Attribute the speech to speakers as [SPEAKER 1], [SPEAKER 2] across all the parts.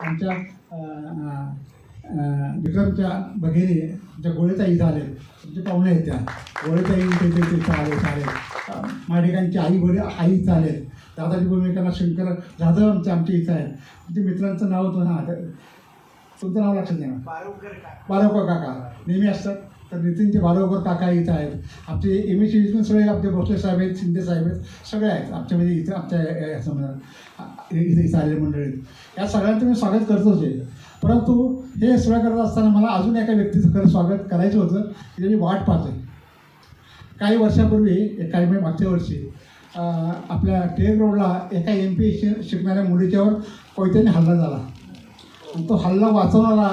[SPEAKER 1] आमच्या विक्रमच्या भगिनी आमच्या गोळेताई इथं आले तुमचे पाहुणे आहेत त्या. गोळेताई इथं आले इथं आले अं, माडिकांची आई वडील आई आले दादाजी भूमिकांना शंकर जाधव आमचे आमच्या इथं आहेत. तुमच्या मित्रांचं नाव होतं ना आता तुमचं नाव लक्षात नाही बालवकर काका. नेहमी असतात? तर नितीनचे बालवकर काका इथं आहेत. आमचे एम एस पण सगळे आमचे भोसले साहेब आहेत शिंदे साहेब आहेत सगळे आहेत. आमच्यामध्ये म्हणजे इथं आमच्या समजा या इथे इथं आलेले मंडळीत या सगळ्यांचं मी स्वागत करतोच आहे परंतु हे सगळं करत असताना मला अजून एका व्यक्तीचं खरं स्वागत करायचं होतं की त्याची वाट पाहतोय. काही वर्षापूर्वी एक काही म्हणजे मागच्या वर्षी आपल्या टेक रोडला एका एम पी शि शिकणाऱ्या मुलीच्यावर कोयत्याने हल्ला झाला. आणि तो हल्ला वाचवणारा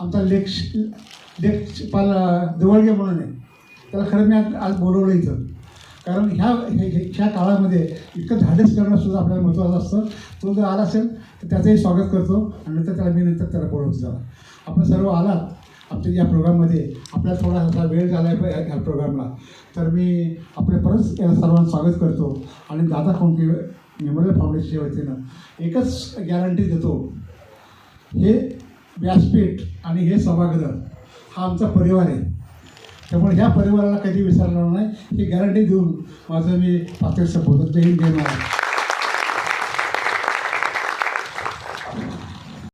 [SPEAKER 1] आमचा लेख लेख पाल जवळगे म्हणून आहे. त्याला खरं मी आज आज बोलवलं इथं. कारण ह्या हे- हे- ह्या काळामध्ये इतकं धाडस करणं सुद्धा आपल्याला महत्त्वाचं असतं. तो जर आला असेल तर त्याचंही स्वागत करतो आणि नंतर त्याला मी नंतर त्याला बोलवतो जरा आपण सर्व आलात. आमच्या या प्रोग्राममध्ये आपल्याला थोडासा वेळ झाला आहे ह्या ह्या प्रोग्रामला. तर मी आपले परत या सर्वांना स्वागत करतो आणि दादा कोणते मेमोरियल फाउंडेशनच्या वतीनं एकच गॅरंटी देतो. हे व्यासपीठ आणि हे सभागृह. हा आमचा परिवार आहे. त्यामुळे ह्या परिवाराला कधी विसरणार नाही. ही गॅरंटी देऊन माझं मी पात्र संबोधन जय हिंद जय महाराज